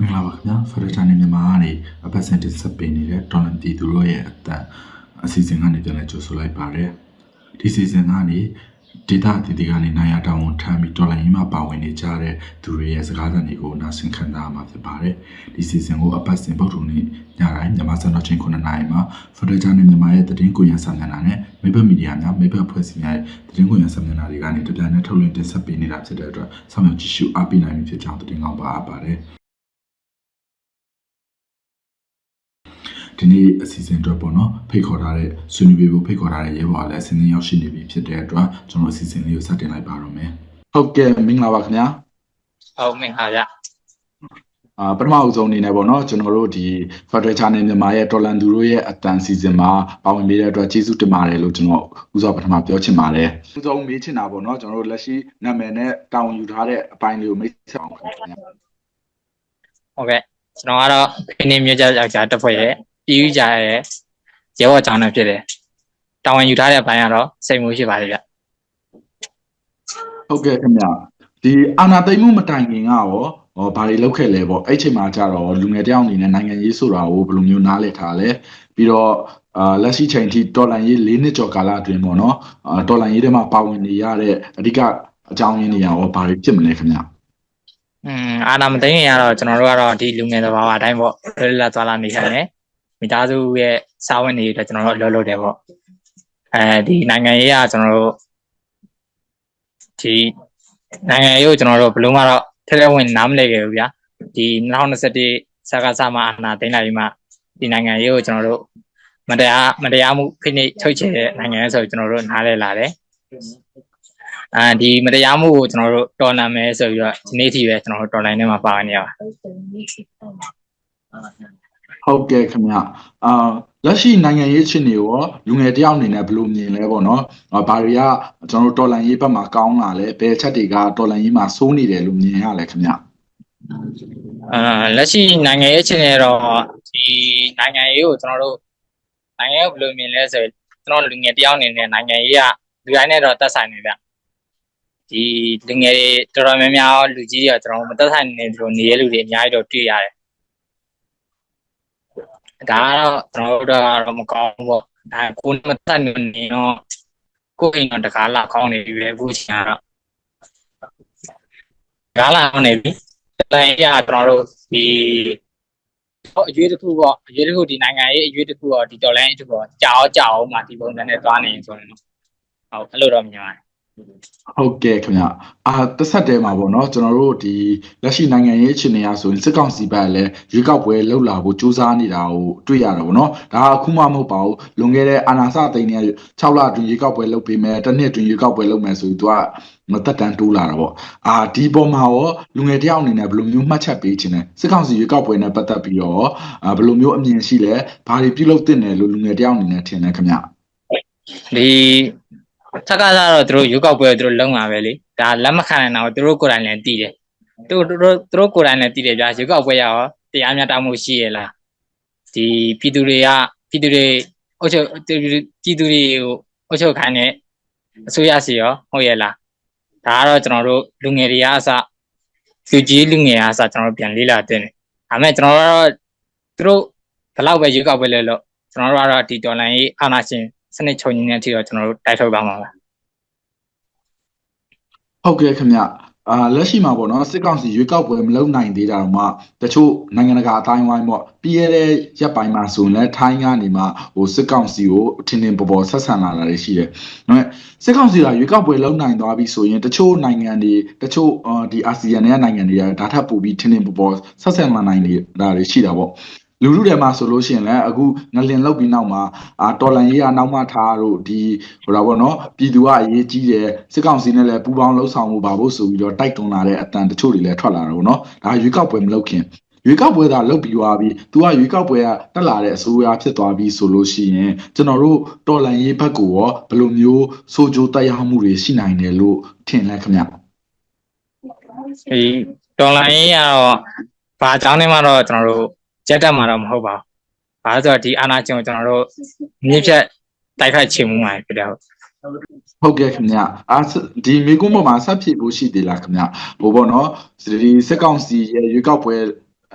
မင်္ဂလာပါခင်ဗျာဖရချာနေမြန်မာကနေအပတ်စဉ်တင်ဆက်ပေးနေတဲ့တော်လန်တီသူတို့ရဲ့အတန်အစီအစဉ်ကနေပြန်လည်ကြိုဆိုလိုက်ပါတယ်ဒီစီစဉ်ကနေဒေတာအတီတီကနေနိုင်ရတောင်းဝန်ထမ်းပြီးတော်လန်ရေးမှာပါဝင်နေကြတဲ့သူတွေရဲ့စကားသံတွေကိုနားဆင်ခံစားမှာဖြစ်ပါတယ်ဒီစီစဉ်ကိုအပတ်စဉ်ပုတ်ထုံနေ့ညတိုင်းမြန်မာစံတော်ချိန်9နာရီမှာဖရချာနေမြန်မာရဲ့သတင်းကိုရန်ဆန်နေတာနဲ့မိဘမီဒီယာများမိဘဖွဲ့စည်းများရဲ့သတင်းကိုရန်ဆန်နေတာတွေကနေတပြန်နဲ့ထုတ်လွှင့်တင်ဆက်ပေးနေတာဖြစ်တဲ့အတွက်ဆောင်ရွက်ကြည့်ရှုအားပေးနိုင်ပြီဖြစ်ကြောင်းသတင်းကောင်းပါအပ်ပါတယ် ဒီနေ့အစီအစဉ်အတွက်ပေါ့နော်ဖိတ်ခေါ်ထားတဲ့ဆွေးနွေးပေးဖို့ဖိတ်ခေါ်ထားတဲ့ရဲဘော်ကလည်းအစဉ်သင်းရောက်ရှိနေပြီဖြစ်တဲ့အတွက်ကျွန်တော်အစီအစဉ်လေးကိုစတင်လိုက်ပါတော့မယ်ဟုတ်ကဲ့မင်္ဂလာပါခင်ဗျာဟုတ်မင်္ဂလာဗျအာပထမအဆုံးအနေနဲ့ပေါ့နော်ကျွန်တော်တို့ဒီ Federal Channel မြန်မာရဲ့တော်လန်သူတို့ရဲ့အတန်စီစဉ်မှာပါဝင်ပေးတဲ့အတွက်ကျေးဇူးတင်ပါတယ်လို့ကျွန်တော်ဦးစွာပထမပြောချင်ပါတယ်ဦးဆုံးမေးချင်တာပေါ့နော်ကျွန်တော်တို့လက်ရှိနာမည်နဲ့တာဝန်ယူထားတဲ့အပိုင်းလေးကိုမိတ်ဆက်အောင်ခင်ဗျာဟုတ်ကဲ့ကျွန်တော်ကတော့ခင်းနေမြို့ကြယောက်ျားတစ်ဖွဲ့ရဲ့ ပြည်ယူကြရဲ့ရဲဘော်ကျောင်းနဲ့ဖြစ်တယ်တာဝန်ယူထားတဲ့ဘိုင်းကတော့စိတ်မှုရှိပါတယ်ဗျဟုတ်ကဲ့ခင်ဗျာဒီအာနာသိမ့်မှုမတိုင်ခင်ကရောဟောဘာတွေလုပ်ခဲ့လဲပေါ့အဲ့ချိန်မှာကြတော့လူငယ်တယောက်အနေနဲ့နိုင်ငံရေးဆိုတာကိုဘယ်လိုမျိုးနားလည်ထားလဲပြီးတော့အာလက်ရှိချိန်ထိတော်လန်ရေး၄နှစ်ကျော်ကာလအတွင်းပေါ့နော်အာတော်လန်ရေးထဲမှာပါဝင်နေရတဲ့အဓိကအကြောင်းရင်းတွေရောဘာတွေဖြစ်မလဲခင်ဗျာอืมအာနာမသိရင်ကတော့ကျွန်တော်တို့ကတော့ဒီလူငယ်သဘာဝအတိုင်းပေါ့လွတ်လပ်သွားလာနေထိုင်တယ် မိသားစုရဲ့စာဝင်နေအတွက်ကျွန်တော်တို့အလုပ်လုပ်တယ်ပေါ့အဲဒီနိုင်ငံရေးကကျွန်တော်တို့ဒီနိုင်ငံရေးကိုကျွန်တော်တို့ဘယ်လို့မှတော့ထဲထဲဝင်နားမလည်ခဲ့ဘူးဗျာဒီ2021စကားစမှာအာနာသိမ်းလိုက်ပြီးမှဒီနိုင်ငံရေးကိုကျွန်တော်တို့မတရားမတရားမှုဖိနှိပ်ထုတ်ချေတဲ့နိုင်ငံဆိုကျွန်တော်တို့နားလည်လာတယ်အဲဒီမတရားမှုကိုကျွန်တော်တို့တော်လှန်မယ်ဆိုပြီးတော့ဒီနေ့ထိပဲကျွန်တော်တို့တော်လှန်နေမှာပါနေရပါ ဟုတ်ကဲ့ခင်ဗျာအာလက်ရှိနိုင်ငံရေးအခြေအနေရောလူငယ်တယောက်အနေနဲ့ဘယ်လိုမြင်လဲပေါ့နော်အာဘာတွေကကျွန်တော်တို့တော်လန်ရေးဘက်မှာကောင်းလာလဲဘယ်ချက်တွေကတော်လန်ရေးမှာစိုးနေတယ်လို့မြင်ရလဲခင်ဗျာအာလက်ရှိနိုင်ငံရေးအခြေအနေတော့ဒီနိုင်ငံရေးကိုကျွန်တော်တို့နိုင်ငံရေးကိုဘယ်လိုမြင်လဲဆိုရင်ကျွန်တော်လူငယ်တယောက်အနေနဲ့နိုင်ငံရေးကလူတိုင်းနဲ့တော့သက်ဆိုင်နေဗျဒီလူငယ်တွေတော်တော်များများလူကြီးတွေကကျွန်တော်မသက်ဆိုင်နေသူတို့နေရလူတွေအများကြီးတော့တွေ့ရတယ် ဒါကတော့ကျွန်တော်တို့တော့မကောင်းဘူးပေါ့ဒါကိုမသက်နေတော့ကိုယ်အိမ်တော့တကားလာကောင်းနေပြီပဲအခုချိန်ကတော့ကားလာကောင်းနေပြီတိုင်းရကျွန်တော်တို့ဒီဟောအရွေးတစ်ခုပေါ့အရွေးတစ်ခုဒီနိုင်ငံရေးအရွေးတစ်ခုပေါ့ဒီတော်လိုင်းတစ်ခုပေါ့ကြာအောင်ကြာအောင်မှဒီပုံစံနဲ့သွားနေရင်ဆိုရင်တော့ဟုတ်အဲ့လိုတော့မြင်ပါတယ် ဟုတ်ကဲ့ခင်ဗျအာတစ်ဆက်တည်းမှာပေါ့နော်ကျွန်တော်တို့ဒီလက်ရှိနိုင်ငံရေးအခြေအနေအရဆိုရင်စစ်ကောင်စီဘက်ကလည်းရွေးကောက်ပွဲလှုပ်လာဖို့ကြိုးစားနေတာကိုတွေ့ရတာပေါ့နော်ဒါကအခုမှမဟုတ်ပါဘူးလွန်ခဲ့တဲ့အာနာစသိန်းနဲ့6လအတွင်းရွေးကောက်ပွဲလုပ်ပေးမယ်တစ်နှစ်အတွင်းရွေးကောက်ပွဲလုပ်မယ်ဆိုပြီးသူကမသက်တမ်းတိုးလာတာပေါ့အာဒီပေါ်မှာရောလူငယ်တယောက်အနေနဲ့ဘယ်လိုမျိုးမှတ်ချက်ပေးခြင်းလဲစစ်ကောင်စီရွေးကောက်ပွဲနဲ့ပတ်သက်ပြီးတော့အာဘယ်လိုမျိုးအမြင်ရှိလဲဘာတွေပြုလုပ်သင့်တယ်လို့လူငယ်တယောက်အနေနဲ့ထင်လဲခင်ဗျဒီ စကားကတော့သူတို့ရုပ်ောက်ပွဲကိုသူတို့လုံလာပဲလေဒါလက်မခံနိုင်တော့သူတို့ကိုယ်တိုင်လည်းတည်တယ်သူတို့သူတို့သူတို့ကိုယ်တိုင်လည်းတည်တယ်ဗျာရုပ်ောက်ပွဲရရောတရားမျှတမှုရှိရလားဒီပြည်သူတွေကပြည်သူတွေအုပ်ချုပ်ပြည်သူတွေကိုအုပ်ချုပ်ခိုင်းတဲ့အစိုးရစီရောဟုတ်ရဲ့လားဒါကတော့ကျွန်တော်တို့လူငယ်တွေကအစလူကြီးလူငယ်အားစကျွန်တော်တို့ပြန်လေးလာတင်တယ်ဒါပေမဲ့ကျွန်တော်တို့ကတော့သူတို့ဘယ်လောက်ပဲရုပ်ောက်ပွဲလဲလို့ကျွန်တော်တို့ကတော့ဒီဒေါ်လာရေးအာဏာရှင် စနစ်ချုပ်ငင်းတဲ့အထိတော့ကျွန်တော်တို့တိုက်ထုတ်ပါမှာပါဟုတ်ကဲ့ခင်ဗျအာလက်ရှိမှာပေါ့နော်စစ်ကောင်စီရွေးကောက်ပွဲမလုပ်နိုင်သေးတာတော့မှတချို့နိုင်ငံတကာအတိုင်းဝိုင်းပေါ့ပြည်ရတဲ့ရက်ပိုင်းမှာဆိုရင်လည်းထိုင်းကနေမှဟိုစစ်ကောင်စီကိုထင်ထင်ပေါ်ပေါ်ဆက်ဆံလာတာတွေရှိတယ်။ဒါပေမဲ့စစ်ကောင်စီကရွေးကောက်ပွဲလုပ်နိုင်သွားပြီဆိုရင်တချို့နိုင်ငံတွေတချို့အာဒီအာဆီယံရဲ့နိုင်ငံတွေကဒါထပ်ပို့ပြီးထင်ထင်ပေါ်ပေါ်ဆက်ဆံလာနိုင်နေတာတွေရှိတာပေါ့။ လူလူတွေမှာဆိုလို့ရှိရင်လည်းအခုငလင်လောက်ပြီးနောက်မှာအာတော်လန်ရေးကနောက်မှထားတို့ဒီဟိုတာပေါ့နော်ပြည်သူကအရေးကြီးတယ်စစ်ကောင်စီနဲ့လည်းပူးပေါင်းလှုပ်ဆောင်မှုပါဖို့ဆိုပြီးတော့တိုက်တွန်းလာတဲ့အတန်တချို့တွေလည်းထွက်လာတာပေါ့နော်ဒါရွေးကောက်ပွဲမလုပ်ခင်ရွေးကောက်ပွဲသာလုပ်ပြီးသွားပြီသူကရွေးကောက်ပွဲကတက်လာတဲ့အစိုးရဖြစ်သွားပြီဆိုလို့ရှိရင်ကျွန်တော်တို့တော်လန်ရေးဘက်ကိုရောဘယ်လိုမျိုးစိုးကြိုးတက်ရောက်မှုတွေရှိနိုင်တယ်လို့ထင်လဲခင်ဗျဒီဒေါ်လာရေးကတော့ဘာအကြောင်းနဲ့မှတော့ကျွန်တော်တို့ ကြက်တက်မှာတော့မဟုတ်ပါဘူးဘာလို့ဆိုတော့ဒီအာဏာရှင်ကိုကျွန်တော်တို့မြင့်ဖြတ်တိုက်ခိုက်ချေမှုမှာဖြစ်တယ်ဟုတ်ဟုတ်ကဲ့ခင်ဗျအာဒီမိကုန်းပေါ်မှာဆက်ဖြစ်ဖို့ရှိသေးလားခင်ဗျဟိုပေါ့နော်ဒီစစ်ကောင်စီရဲ့ရွေးကောက်ပွဲ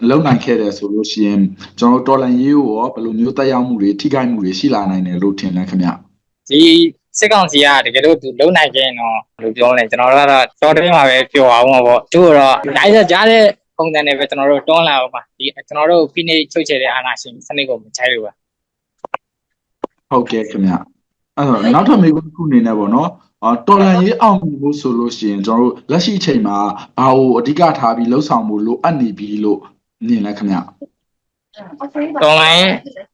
လုံနိုင်ခဲ့တယ်ဆိုလို့ရှိရင်ကျွန်တော်တို့တော်လန်ရေးကိုရောဘယ်လိုမျိုးတက်ရောက်မှုတွေထိခိုက်မှုတွေရှိလာနိုင်တယ်လို့ထင်လဲခင်ဗျဒီစစ်ကောင်စီကတကယ်လို့သူလုံနိုင်ခဲ့ရင်တော့ဘယ်လိုပြောလဲကျွန်တော်တို့ကတော့တော်တယ်မှာပဲပြောအောင်ပါပေါ့သူကတော့တိုင်းစကြားတဲ့ ပုံစံနဲ့ပဲကျွန်တော်တို့တွန်းလာအောင်ပါဒီကျွန်တော်တို့ဖိနေချုပ်ချယ်တဲ့အာဏာရှင်စနစ်ကိုမချိုက်လို့ပါဟုတ်ကဲ့ခင်ဗျအဲ့တော့နောက်ထပ်မေးခွန်းတစ်ခုအနေနဲ့ပေါ့နော်အော်တော်လန်ရေးအောင်မြင်ဖို့ဆိုလို့ရှိရင်ကျွန်တော်တို့လက်ရှိအချိန်မှာဘာကိုအဓိကထားပြီးလှုပ်ဆောင်မှုလိုအပ်နေပြီလို့မြင်လဲခင်ဗျတော်လိုင်း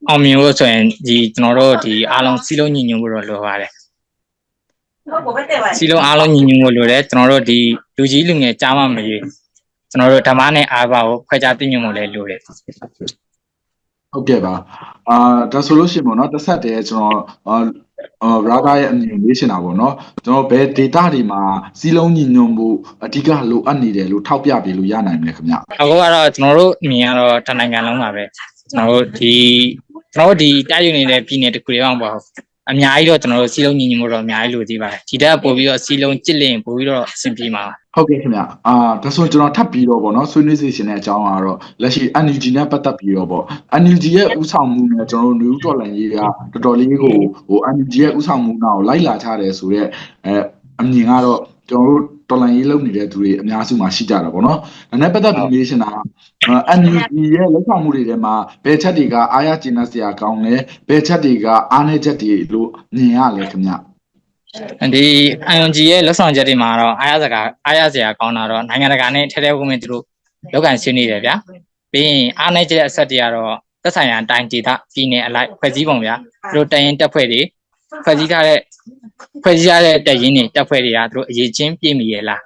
အောင်မြင်ဖို့ဆိုရင်ဒီကျွန်တော်တို့ဒီအားလုံးစီလုံးညီညွတ်ဖို့တော့လိုပါတယ်စီလုံးအားလုံးညီညွတ်ဖို့လိုတယ်ကျွန်တော်တို့ဒီလူကြီးလူငယ်ကြားမှမရေး ကျွန်တော်တို့ဓမ္မနဲ့အာဘကိုခွဲခြားသိမြင်ဖို့လည်းလိုတယ်ဟုတ်ကဲ့ပါအာဒါဆိုလို့ရှိရင်ပေါ့နော်တစ်ဆက်တည်းကျွန်တော်အာအာရာဂရဲ့အမြင်လေးရှင်းတာပေါ့နော်ကျွန်တော်ဘယ် data တွေမှာစီးလုံးညီညွတ်မှုအဓိကလိုအပ်နေတယ်လို့ထောက်ပြပေးလို့ရနိုင်မလဲခင်ဗျအခုကတော့ကျွန်တော်တို့အမြင်ကတော့တနိုင်ငံလုံးပါပဲကျွန်တော်တို့ဒီကျွန်တော်တို့ဒီတိုက်ယူနေတဲ့ပြည်နယ်တစ်ခုတည်းအောင်ပေါ့ အများကြီးတော့ကျွန်တော်တို့စီလုံးညီညွတ်မှုတော့အများကြီးလိုသေးပါတယ်ဒီတက်ပို့ပြီးတော့စီလုံးကြစ်လင်ပို့ပြီးတော့အဆင်ပြေမှာပါဟုတ်ကဲ့ခင်ဗျအာဒါဆိုကျွန်တော်ထပ်ပြီးတော့ပေါ့နော်ဆွေးနွေးစီစဉ်တဲ့အကြောင်းကတော့လက်ရှိ NUG နဲ့ပတ်သက်ပြီးတော့ပေါ့ NUG ရဲ့ဥဆောင်မှုနဲ့ကျွန်တော်တို့ new တော်လန်ရေးကတော်တော်လေးကိုဟို NUG ရဲ့ဥဆောင်မှုနောက်ကိုလိုက်လာထားတယ်ဆိုတော့အဲအမြင်ကတော့ကျွန်တော်တို့ တော်လန်ရေးလုပ်နေတဲ့သူတွေအများစုမှာရှိကြတာပေါ့နော်ဒါနဲ့ပတ်သက်ပြီးမေးရှင်တာ NUG ရဲ့လက်ဆောင်မှုတွေထဲမှာဘယ်ချက်တွေကအားရကျဉ်းစရာကောင်းလဲဘယ်ချက်တွေကအားနည်းချက်တွေလို့မြင်ရလဲခင်ဗျဒီ ING ရဲ့လက်ဆောင်ချက်တွေမှာတော့အားရစကားအားရစရာကောင်းတာတော့နိုင်ငံတကာနဲ့ထဲထဲဝင်ဝင်သူတို့လောက်ကန်ဆွေးနွေးတယ်ဗျာပြီးရင်အားနေချက်အဆက်တွေကတော့သက်ဆိုင်ရာအတိုင်းဒေသပြည်နယ်အလိုက်ဖွဲ့စည်းပုံဗျာသူတို့တရင်တက်ဖွဲ့တွေ ဖွဲ့စည်းထားတဲ့ဖွဲ့စည်းထားတဲ့တရင်တွေတက်ဖွဲ့တွေကသူတို့အရေးချင်းပြည့်မီရဲ့လား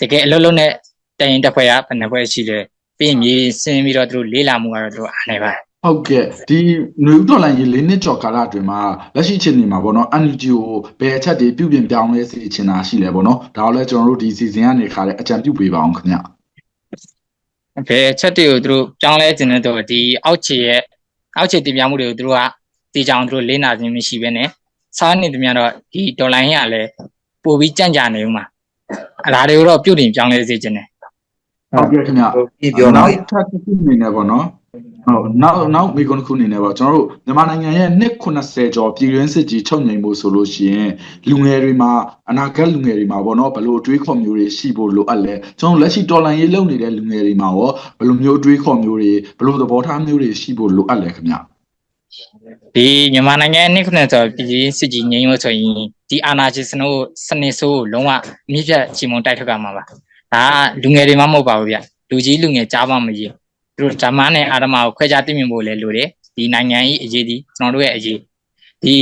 တကယ်အလုံးလုံးနဲ့တရင်တက်ဖွဲ့ကဘယ်နှဖွဲ့ရှိလဲပြီးရင်မြေစင်းပြီးတော့သူတို့လေးလာမှုကတော့သူတို့အားနေပါတယ်ဟုတ်ကဲ့ဒီနယူးဒေါ်လာရေး၄နှစ်ကျော်ကာလအတွင်းမှာလက်ရှိအချိန်မှာပေါ့နော် NUG ကိုဘယ်အချက်တွေပြုပြင်ပြောင်းလဲစေချင်တာရှိလဲပေါ့နော်ဒါတော့လဲကျွန်တော်တို့ဒီစီစဉ်ကနေခါတဲ့အကြံပြုပေးပါအောင်ခင်ဗျဘယ်ချက်တွေကိုသူတို့ပြောင်းလဲခြင်းတဲ့တော့ဒီအောက်ခြေရဲ့အောက်ခြေတင်ပြမှုတွေကိုသူတို့ကတီချောင်သူတို့လေးနာခြင်းမရှိဘဲနဲ့ စားနေတယ်များတော့ဒီဒေါ်လာရင်းကလည်းပို့ပြီးကြံ့ကြာနေဦးမှာအလားတွေကိုတော့ပြုတ်တင်ပြောင်းလဲစေခြင်းတယ်ဟုတ်ကဲ့ခင်ဗျပြပြောနောတော့က်ထပ်တစ်ခုအနေနဲ့ပေါ့နော်ဟုတ်နောက်နောက်မိကွန်းတစ်ခုအနေနဲ့ပေါ့ကျွန်တော်တို့မြန်မာနိုင်ငံရဲ့နှစ်80ကျော်ပြည်တွင်းစစ်ကြီးချုပ်ငြိမ်ဖို့ဆိုလို့ရှိရင်လူငယ်တွေမှာအနာဂတ်လူငယ်တွေမှာပေါ့နော်ဘယ်လိုအတွေးခေါ်မျိုးတွေရှိဖို့လိုအပ်လဲကျွန်တော်လက်ရှိတော်လန်ရေးလုပ်နေတဲ့လူငယ်တွေမှာရောဘယ်လိုမျိုးအတွေးခေါ်မျိုးတွေဘယ်လိုသဘောထားမျိုးတွေရှိဖို့လိုအပ်လဲခင်ဗျ ဒီမြန်မာနိုင်ငံရဲ့နှစ်ခုနဲ့ဆိုပြည်ကြီးစစ်ကြီးငြိမ်းလို့ဆိုရင်ဒီအာဏာရှင်စနစ်ကိုစနစ်ဆိုးကိုလုံးဝအမြင့်ပြတ်ချီမုံတိုက်ထုတ်ကြမှာပါဒါကလူငယ်တွေမှမဟုတ်ပါဘူးဗျလူကြီးလူငယ်ကြားမှမကြီးသူတို့ဓမ္မနဲ့အာဓမ္မကိုခွဲခြားသိမြင်ဖို့လည်းလိုတယ်ဒီနိုင်ငံကြီးအရေးဒီကျွန်တော်တို့ရဲ့အရေးဒီ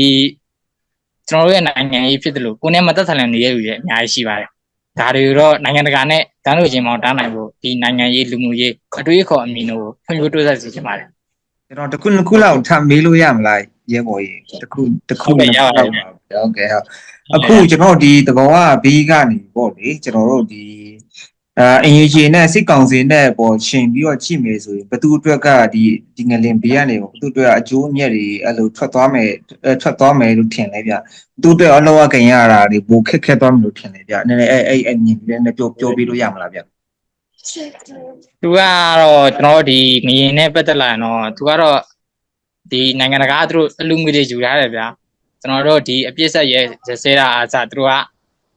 ကျွန်တော်တို့ရဲ့နိုင်ငံကြီးဖြစ်တယ်လို့ကိုယ်နဲ့မသက်ဆိုင်တဲ့နေရာတွေလည်းအများကြီးရှိပါတယ်ဒါတွေတော့နိုင်ငံတကာနဲ့တန်းလို့ချင်းမောင်တန်းနိုင်ဖို့ဒီနိုင်ငံရေးလူမှုရေးအတွေးအခေါ်အမြင်တို့ကိုဖွံ့ဖြိုးတိုးတက်စေချင်ပါတယ် ကျွန်တော်တစ်ခုနှစ်ခုလောက်ထပ်မေးလို့ရမလားရဲဘော်ကြီးတစ်ခုတစ်ခုဟုတ်ကဲ့ရပါတဟုတ်ယ်ကဲ့ဟုတ်အခုကျွန်တော်ဒီသဘောကဘေးကနေပေါ့လေကျွန်တော်တို့ဒီအာအင်ဂျီနဲ့စစ်ကောင်စီနဲ့ပေါ့ရှင်ပြီးတော့ကြည့်မယ်ဆိုရင်ဘသူအတွက်ကဒီဒီငလင်ဘေးကနေပေါ့ဘသူအတွက်အကျိုးအမြတ်တွေအဲ့လိုထွက်သွားမယ်အဲ့ထွက်သွားမယ်လို့ထင်လဲဗျဘသူအတွက်အလောကခင်ရတာတွေပိုခက်ခဲသွားမယ်လို့ထင်လဲဗျနည်းနည်းအဲ့အဲ့အမြင်လေးနဲ့ပြောပြောပြီးလို့ရမလားဗျ သူကတော့ကျွန်တော်တို့ဒီငရင်နဲ့ပတ်သက်လာရင်တော့သူကတော့ဒီနိုင်ငံတကာကသူတို့အလူငွေတွေယူထားတယ်ဗျာကျွန်တော်တို့ဒီအပြစ်ဆက်ရဲရစဲတာအားစသူတို့က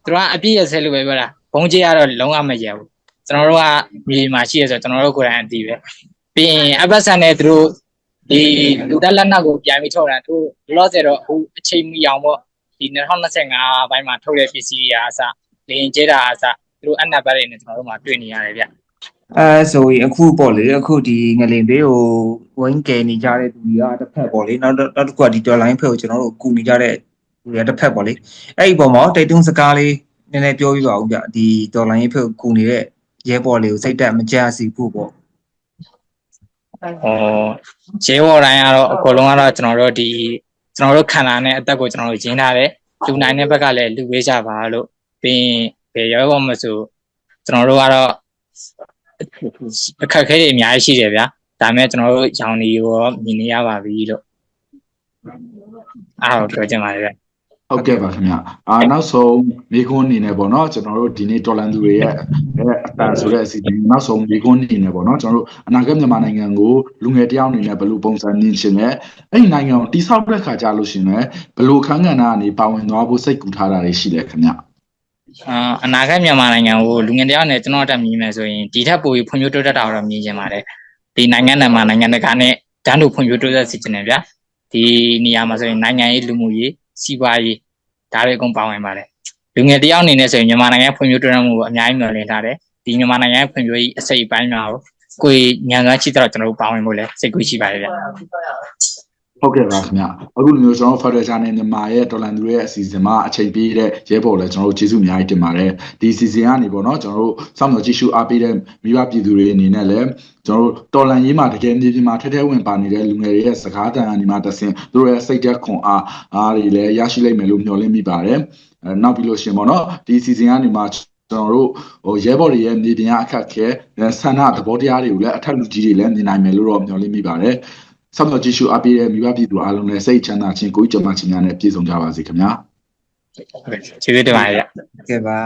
သူတို့ကအပြစ်ရစဲလို့ပဲပြောတာဘုံကြီးကတော့လုံးဝမရဘူးကျွန်တော်တို့ကမြေမှာရှိရဆိုကျွန်တော်တို့ကိုယ်တိုင်အတီးပဲပြီးရင်အပတ်ဆန်နဲ့သူတို့ဒီလူတက်လက်နက်ကိုပြန်ပြီးထုတ်တာသူလောဆယ်တော့အခုအချိန်မီအောင်ပေါ့ဒီ2025ဘိုင်းမှာထုတ်တဲ့ပစ္စည်းတွေအားစလင်းကျဲတာအားစသူတို့အနက်ဘက်တွေနဲ့ကျွန်တော်တို့မှာတွေ့နေရတယ်ဗျ အဲဆိုရင်အခုပေါ့လေအခုဒီငလင်ဘေးကိုဝင်းကယ်နေကြတဲ့သူတွေကတစ်ဖက်ပေါ့လေနောက်တော့နောက်တစ်ခုကဒီတော်လိုင်းဖက်ကိုကျွန်တော်တို့ကူနေကြတဲ့သူတွေကတစ်ဖက်ပေါ့လေအဲ့ဒီပုံမှာတိတ်တုံးစကားလေးနည်းနည်းပြောပြပါဦးဗျဒီတော်လိုင်းဖက်ကိုကူနေတဲ့ရဲဘော်လေးကိုစိတ်တက်မကြစီဖို့ပေါ့ဟောဂျေဝေါ်တိုင်းကတော့အကုန်လုံးကတော့ကျွန်တော်တို့ဒီကျွန်တော်တို့ခံလာတဲ့အသက်ကိုကျွန်တော်တို့ရင်းထားတယ်လူနိုင်တဲ့ဘက်ကလည်းလူဝေးကြပါလို့ပြီးရင်ဘယ်ရောဘောမဆိုကျွန်တော်တို့ကတော့ အခက်အခဲတွေအများကြီးရှိတယ်ဗျာဒါပေမဲ့ကျွန်တော်တို့ရောင်နေရောမြင်နေရပါပြီလို့အားကိုပြောချင်ပါတယ်ဗျဟုတ်ကဲ့ပါခင်ဗျအာနောက်ဆုံးမိခွန်းအနေနဲ့ပေါ့နော်ကျွန်တော်တို့ဒီနေ့တော်လန်သူတွေရဲ့အဲအတန်ဆိုတဲ့အစီအစဉ်နောက်ဆုံးမိခွန်းအနေနဲ့ပေါ့နော်ကျွန်တော်တို့အနာဂတ်မြန်မာနိုင်ငံကိုလူငယ်တယောက်အနေနဲ့ဘယ်လိုပုံစံမြင်ချင်လဲအဲ့ဒီနိုင်ငံကိုတိဆောက်တဲ့ခါကြာလို့ရှရင်လဲဘယ်လိုခန်းကဏ္ဍကနေပါဝင်သွားဖို့စိတ်ကူထားတာတွေရှိလဲခင်ဗျ အာအနာဂတ်မြန်မာနိုင်ငံကိုလူငယ်တယောက်နဲ့ကျွန်တော်အတက်မြင်မယ်ဆိုရင်ဒီထက်ပိုပြီးဖွံ့ဖြိုးတိုးတက်တာတော့မြင်ချင်ပါတယ်ဒီနိုင်ငံနဲ့မှာနိုင်ငံတကာနဲ့တန်းတူဖွံ့ဖြိုးတိုးတက်စေချင်တယ်ဗျာဒီနေရာမှာဆိုရင်နိုင်ငံရေးလူမှုရေးစီးပွားရေးဒါတွေအကုန်ပါဝင်ပါတယ်လူငယ်တယောက်အနေနဲ့ဆိုရင်မြန်မာနိုင်ငံဖွံ့ဖြိုးတိုးတက်မှုကိုအများကြီးမျှော်လင့်ထားတယ်ဒီမြန်မာနိုင်ငံဖွံ့ဖြိုးရေးအစိတ်အပိုင်းများကိုကိုယ်ညံစွမ်းရှိတော့ကျွန်တော်တို့ပါဝင်ဖို့လဲစိတ်ကူးရှိပါတယ်ဗျာ ဟုတ်ကဲ့ပါခင်ဗျအခုလိုမျိုးကျွန်တော် Federal Channel မြန်မာရဲ့တော်လန်သူရဲ့အစီအစဉ်မှာအချိန်ပေးတဲ့ရဲဘော်လည်းကျွန်တော်တို့ကျေးဇူးအများကြီးတင်ပါတယ်ဒီအစီအစဉ်ကနေပေါ့နော်ကျွန်တော်တို့စောင့်မျှော်ကြည့်ရှုအားပေးတဲ့မိဘပြည်သူတွေအနေနဲ့လည်းကျွန်တော်တို့တော်လန်ရေးမှာတကယ်မြေပြင်မှာထဲထဲဝင်ပါနေတဲ့လူငယ်တွေရဲ့စကားတန်အနီမှာတဆင်သူတို့ရဲ့စိတ်ဓာတ်ခွန်အားအားတွေလည်းရရှိလိမ့်မယ်လို့မျှော်လင့်မိပါတယ်အဲနောက်ပြီးလို့ရှရင်ပေါ့နော်ဒီအစီအစဉ်ကနေမှာကျွန်တော်တို့ဟိုရဲဘော်တွေရဲ့မြေပြင်အခက်ခဲဆန္ဒသဘောတရားတွေကိုလည်းအထက်လူကြီးတွေလည်းမြင်နိုင်မယ်လို့တော့မျှော်လင့်မိပါတယ် ဆောက်တော်ကြည့်ရှုအပ်ပြီးတဲ့မိဘပြည်သူအားလုံးလည်းစိတ်ချမ်းသာခြင်းကိုယ်ကြမ္မာခြင်းများနဲ့ပြည့်စုံကြပါစေခင်ဗျာဟုတ်ကဲ့ကျေးဇူးတင်ပါတယ်ဗျာကဲပါ